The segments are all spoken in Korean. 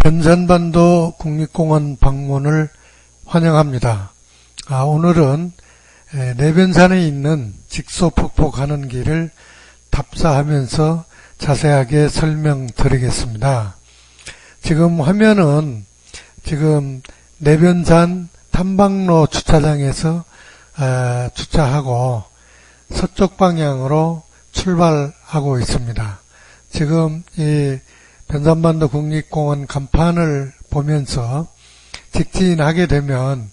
변산반도 국립공원 방문을 환영합니다. 아, 오늘은 에, 내변산에 있는 직소폭포 가는 길을 답사하면서 자세하게 설명드리겠습니다. 지금 화면은 지금 내변산 탐방로 주차장에서 에, 주차하고 서쪽 방향으로 출발하고 있습니다. 지금 이 변산반도 국립공원 간판을 보면서 직진하게 되면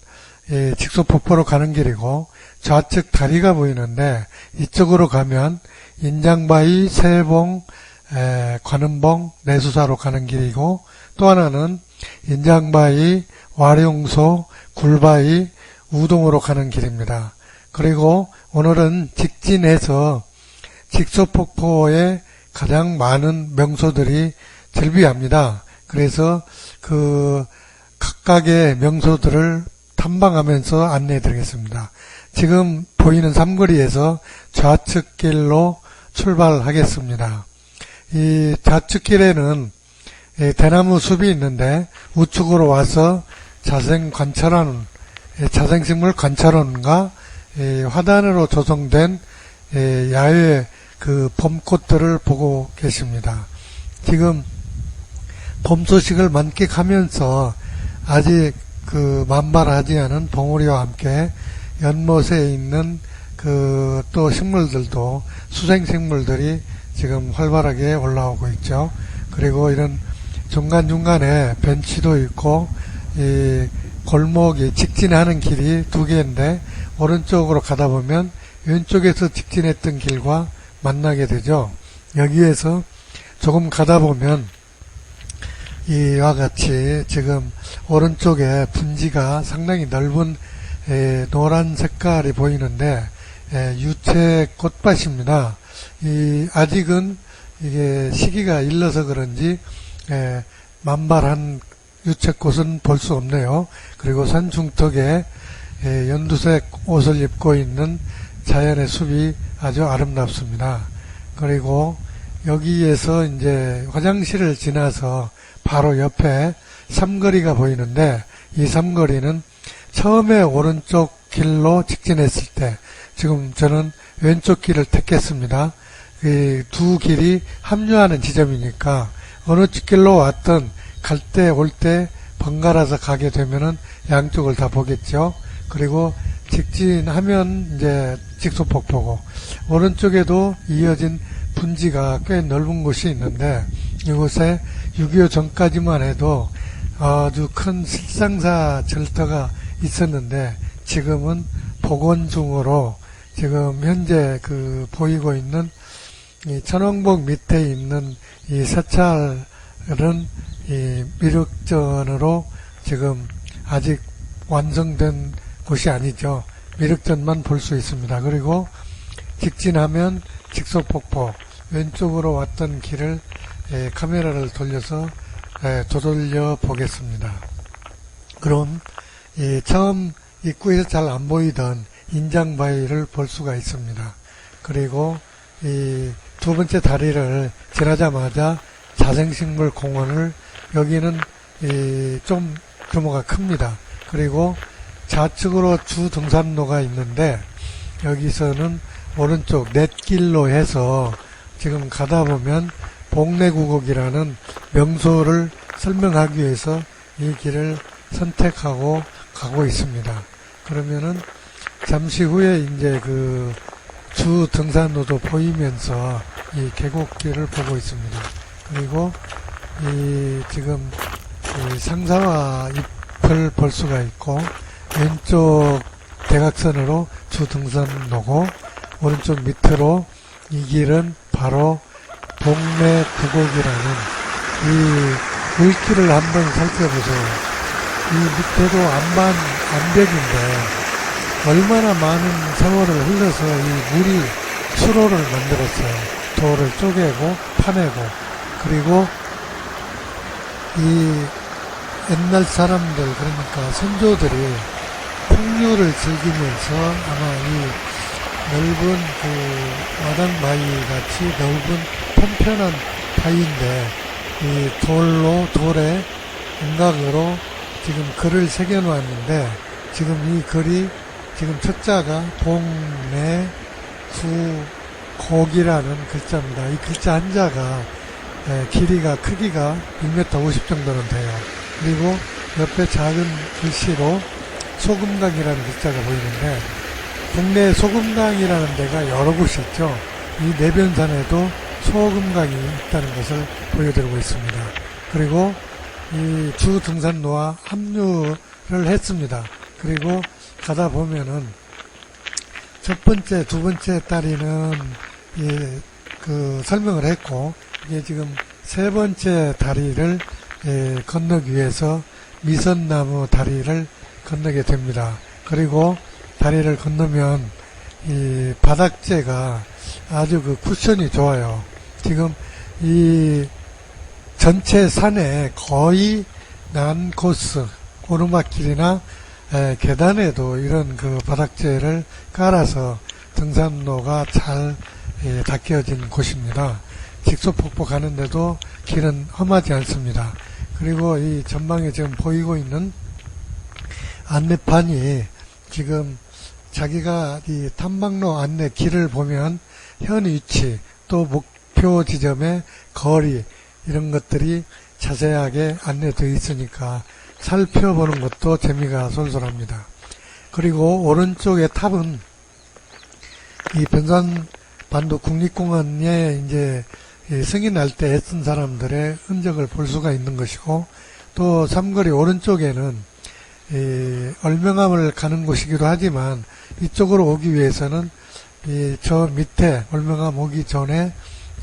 이 직소폭포로 가는 길이고 좌측 다리가 보이는데 이쪽으로 가면 인장바위, 세봉, 에, 관음봉, 내수사로 가는 길이고 또 하나는 인장바위, 와룡소, 굴바위, 우동으로 가는 길입니다. 그리고 오늘은 직진해서 직소폭포에 가장 많은 명소들이 즐비합니다. 그래서 그 각각의 명소들을 탐방하면서 안내해 드리겠습니다. 지금 보이는 삼거리에서 좌측 길로 출발하겠습니다. 이 좌측 길에는 이 대나무 숲이 있는데 우측으로 와서 자생 관찰원, 이 자생식물 관찰원과 이 화단으로 조성된 이 야외 그 봄꽃들을 보고 계십니다. 지금 봄 소식을 만끽하면서 아직 그 만발하지 않은 봉우리와 함께 연못에 있는 그 또 식물들도 수생 식물들이 지금 활발하게 올라오고 있죠. 그리고 이런 중간 중간에 벤치도 있고 이 골목이 직진하는 길이 두 개인데 오른쪽으로 가다 보면 왼쪽에서 직진했던 길과 만나게 되죠. 여기에서 조금 가다 보면 이와 같이 지금 오른쪽에 분지가 상당히 넓은 에, 노란 색깔이 보이는데 에, 유채 꽃밭입니다. 이 아직은 이게 시기가 일러서 그런지 에, 만발한 유채꽃은 볼 수 없네요. 그리고 산 중턱에 에, 연두색 옷을 입고 있는 자연의 숲이 아주 아름답습니다. 그리고 여기에서 이제 화장실을 지나서 바로 옆에 삼거리가 보이는데 이 삼거리는 처음에 오른쪽 길로 직진했을 때 지금 저는 왼쪽 길을 택했습니다. 이 두 길이 합류하는 지점이니까 어느 길로 왔든 갈 때 올때 번갈아서 가게 되면은 양쪽을 다 보겠죠. 그리고 직진하면 이제 직소폭포고 오른쪽에도 이어진 분지가 꽤 넓은 곳이 있는데 이곳에 6.25 전까지만 해도 아주 큰 실상사 절터가 있었는데 지금은 복원 중으로 지금 현재 그 보이고 있는 이 천왕봉 밑에 있는 이 사찰은 이 미륵전으로 지금 아직 완성된 곳이 아니죠. 미륵전만 볼 수 있습니다. 그리고 직진하면 직소폭포 왼쪽으로 왔던 길을 에, 카메라를 돌려서 에, 되돌려 보겠습니다. 그럼 이 처음 입구에서 잘 안 보이던 인장 바위를 볼 수가 있습니다. 그리고 이 두 번째 다리를 지나자마자 자생식물 공원을 여기는 이좀 규모가 큽니다. 그리고 좌측으로 주 등산로가 있는데 여기서는 오른쪽 넷길로 해서 지금 가다 보면 복내구곡이라는 명소를 설명하기 위해서 이 길을 선택하고 가고 있습니다. 그러면은 잠시 후에 이제 그 주 등산로도 보이면서 이 계곡길을 보고 있습니다. 그리고 이 지금 이 상사와 잎을 볼 수가 있고 왼쪽 대각선으로 주 등산로고 오른쪽 밑으로 이 길은 바로 동네 구곡이라는 이 물길을 한번 살펴보세요. 이 밑에도 안반 암벽인데 얼마나 많은 세월을 흘러서 이 물이 수로를 만들었어요. 돌을 쪼개고 파내고 그리고 이 옛날 사람들 그러니까 선조들이 풍류를 즐기면서 아마 이 넓은 그 마당 바위 같이 넓은 편편한 바위인데 이 돌로 돌에 음각으로 지금 글을 새겨 놓았는데 지금 이 글이 지금 첫자가 동네 수 곡이라는 글자입니다. 이 글자 한자가 에, 길이가 크기가 6m 50 정도는 돼요. 그리고 옆에 작은 글씨로 소금강이라는 글자가 보이는데 국내 소금강이라는 데가 여러 곳이 있죠. 이 내변산에도 소금강이 있다는 것을 보여드리고 있습니다. 그리고 이 주 등산로와 합류를 했습니다. 그리고 가다 보면은 첫 번째, 두 번째 다리는 예, 그 설명을 했고 이게 지금 세 번째 다리를 예, 건너기 위해서 미선나무 다리를 건너게 됩니다. 그리고 다리를 건너면 이 바닥재가 아주 그 쿠션이 좋아요. 지금 이 전체 산에 거의 난 코스, 오르막길이나 에, 계단에도 이런 그 바닥재를 깔아서 등산로가 잘 예, 닦여진 곳입니다. 직소폭포 가는데도 길은 험하지 않습니다. 그리고 이 전방에 지금 보이고 있는 안내판이 지금 자기가 이 탐방로 안내 길을 보면 현 위치 또 목 표 지점의 거리 이런 것들이 자세하게 안내되어 있으니까 살펴보는 것도 재미가 솔솔합니다. 그리고 오른쪽의 탑은 이 변산반도 국립공원에 이제 이 승인할 때 애쓴 사람들의 흔적을 볼 수가 있는 것이고 또 삼거리 오른쪽에는 이 얼명암을 가는 곳이기도 하지만 이쪽으로 오기 위해서는 이저 밑에 얼명암 오기 전에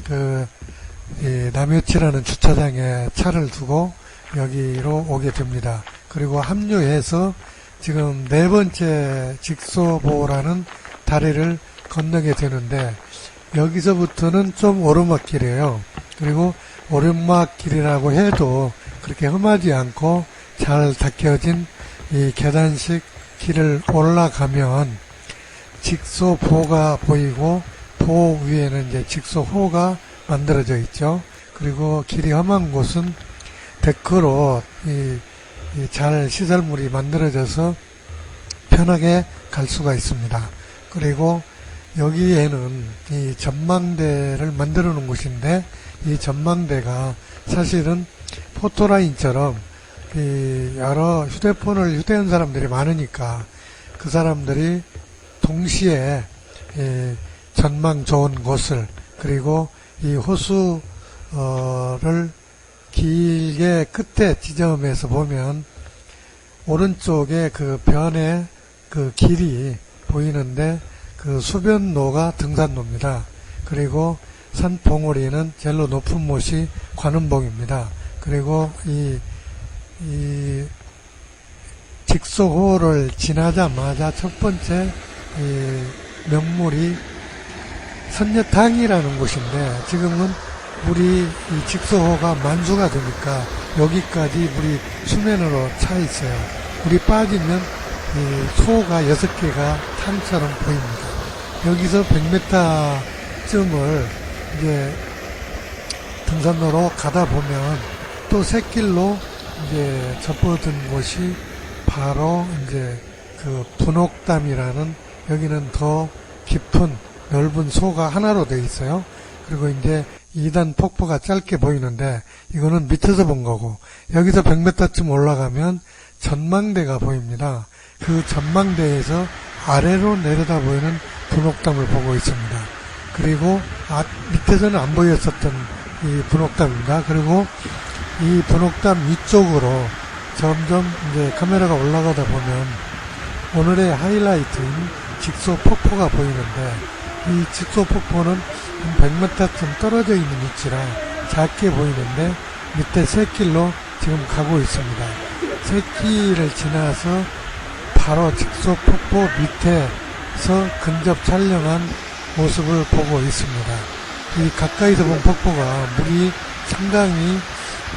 그이 남여치라는 주차장에 차를 두고 여기로 오게 됩니다. 그리고 합류해서 지금 네 번째 직소보라는 다리를 건너게 되는데 여기서부터는 좀 오르막길이에요. 그리고 오르막길이라고 해도 그렇게 험하지 않고 잘 닦여진 이 계단식 길을 올라가면 직소보가 보이고 보 위에는 이제 직소호가 만들어져 있죠. 그리고 길이 험한 곳은 데크로 이, 이 잘 시설물이 만들어져서 편하게 갈 수가 있습니다. 그리고 여기에는 이 전망대를 만들어 놓은 곳인데 이 전망대가 사실은 포토라인처럼 이 여러 휴대폰을 휴대한 사람들이 많으니까 그 사람들이 동시에 이 전망 좋은 곳을 그리고 이 호수를 길게 끝에 지점에서 보면 오른쪽에 그 변의 그 길이 보이는데 그 수변로가 등산로입니다. 그리고 산 봉우리는 젤로 높은 못이 관음봉입니다. 그리고 이, 이 직소호를 지나자마자 첫 번째 이 명물이 선녀탕이라는 곳인데 지금은 물이 이 직소호가 만수가 되니까 여기까지 물이 수면으로 차 있어요. 물이 빠지면 이 소가 여섯 개가 탕처럼 보입니다. 여기서 100m쯤을 이제 등산로로 가다 보면 또 새길로 이제 접어든 곳이 바로 이제 그 분옥담이라는 여기는 더 깊은 넓은 소가 하나로 되어 있어요. 그리고 이제 2단 폭포가 짧게 보이는데 이거는 밑에서 본 거고 여기서 100m쯤 올라가면 전망대가 보입니다. 그 전망대에서 아래로 내려다 보이는 분옥담을 보고 있습니다. 그리고 아, 밑에서는 안 보였었던 이 분옥담입니다. 그리고 이 분옥담 위쪽으로 점점 이제 카메라가 올라가다 보면 오늘의 하이라이트인 직소 폭포가 보이는데 이 직소 폭포는 한 100m쯤 떨어져 있는 위치라 작게 보이는데 밑에 새길로 지금 가고 있습니다. 새길을 지나서 바로 직소 폭포 밑에서 근접 촬영한 모습을 보고 있습니다. 이 가까이서 본 폭포가 물이 상당히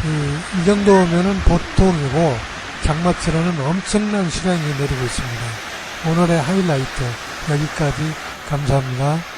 이, 이 정도면은 보통이고 장마철에는 엄청난 수량이 내리고 있습니다. 오늘의 하이라이트 여기까지 감사합니다.